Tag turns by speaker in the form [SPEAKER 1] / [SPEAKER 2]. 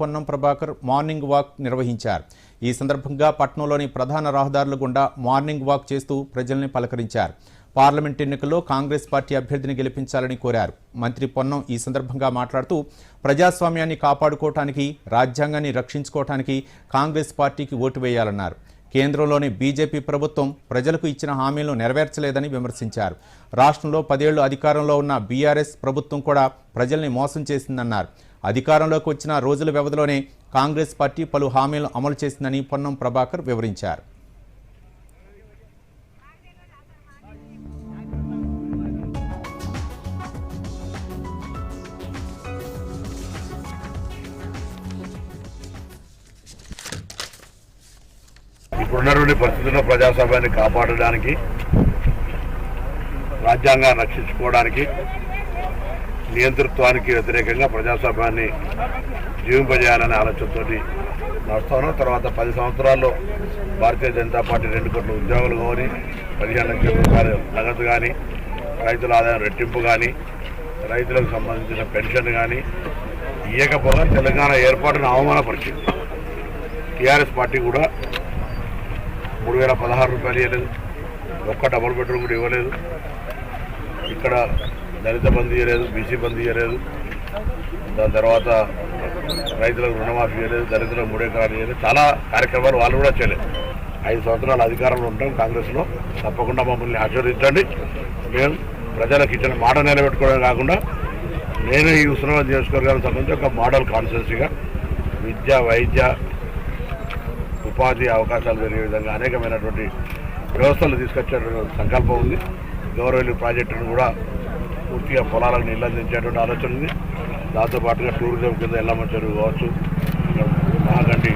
[SPEAKER 1] Ponnam Prabhakar morning walk నిర్వహించారు. ఈ సందర్భంగా పట్నంలోని ప్రధాన రహదారుల గుండా మార్నింగ్ వాక్ చేస్తూ ప్రజల్ని పలకరించారు. పార్లమెంట్ ఎన్నికల్లో కాంగ్రెస్ పార్టీ అభ్యర్థిని గెలిపించాలని కోరారు. మంత్రి పొన్నం ఈ సందర్భంగా మాట్లాడుతూ ప్రజాస్వామ్యాన్ని కాపాడుకోవటానికి రాజ్యాంగాన్ని రక్షించుకోవటానికి కాంగ్రెస్ పార్టీకి ఓటు వేయాలన్నారు. కేంద్రంలోని బీజేపీ ప్రభుత్వం ప్రజలకు ఇచ్చిన హామీలను నెరవేర్చలేదని విమర్శించారు. రాష్ట్రంలో పదేళ్ళు అధికారంలో ఉన్న బీఆర్ఎస్ ప్రభుత్వం కూడా ప్రజల్ని మోసం చేసిందన్నారు. అధికారంలోకి వచ్చిన రోజుల వ్యవధిలోనే కాంగ్రెస్ పార్టీ పలు హామీలను అమలు చేసిందని పొన్నం ప్రభాకర్ వివరించారు.
[SPEAKER 2] ఇప్పుడున్నటువంటి పరిస్థితుల్లో ప్రజాస్వామ్యాన్ని కాపాడడానికి రాజ్యాంగాన్ని రక్షించుకోవడానికి నియంతృత్వానికి వ్యతిరేకంగా ప్రజాస్వామ్యాన్ని జీవింపజేయాలనే ఆలోచనతోటి నడుస్తాను. తర్వాత పది సంవత్సరాల్లో భారతీయ జనతా పార్టీ రెండు కోట్ల ఉద్యోగులు కానీ పదిహేను లక్షల రూపాయలు నగదు కానీ రైతుల ఆదాయం రెట్టింపు కానీ రైతులకు సంబంధించిన పెన్షన్ కానీ ఇవ్వకపోగా తెలంగాణ ఏర్పాటును అవమానపరిచింది. టీఆర్ఎస్ పార్టీ కూడా మూడు వేల పదహారు రూపాయలు ఇవ్వలేదు ఒక్క డబుల్ బెడ్రూమ్ కూడా ఇవ్వలేదు. ఇక్కడ దళిత బంద్ చేయలేదు బీసీ బంద్ చేయలేదు. దాని తర్వాత రైతులకు రుణమాఫీ చేయలేదు దళితులకు మూడే ఎకరాలు చేయలేదు. చాలా కార్యక్రమాలు వాళ్ళు కూడా చేయలేదు. ఐదు సంవత్సరాలు అధికారంలో ఉంటాం కాంగ్రెస్లో. తప్పకుండా మమ్మల్ని ఆశీర్వదించండి. మేము ప్రజలకు ఇచ్చిన మాట నిలబెట్టుకోవడం కాకుండా నేను ఈ ఉత్సవం చేసుకోగలను సంబంధించి ఒక మోడల్ కాన్సెన్సీగా విద్య వైద్య ఉపాధి అవకాశాలు పెరిగే విధంగా అనేకమైనటువంటి వ్యవస్థలు తీసుకొచ్చే సంకల్పం ఉంది. గౌరవల్లి ప్రాజెక్టును కూడా పూర్తిగా పొలాలను నిర్లందించేటువంటి ఆలోచన ఉంది. దాంతోపాటుగా టూరిజం కింద ఎల్లమంటారు కావచ్చు. మహాగండి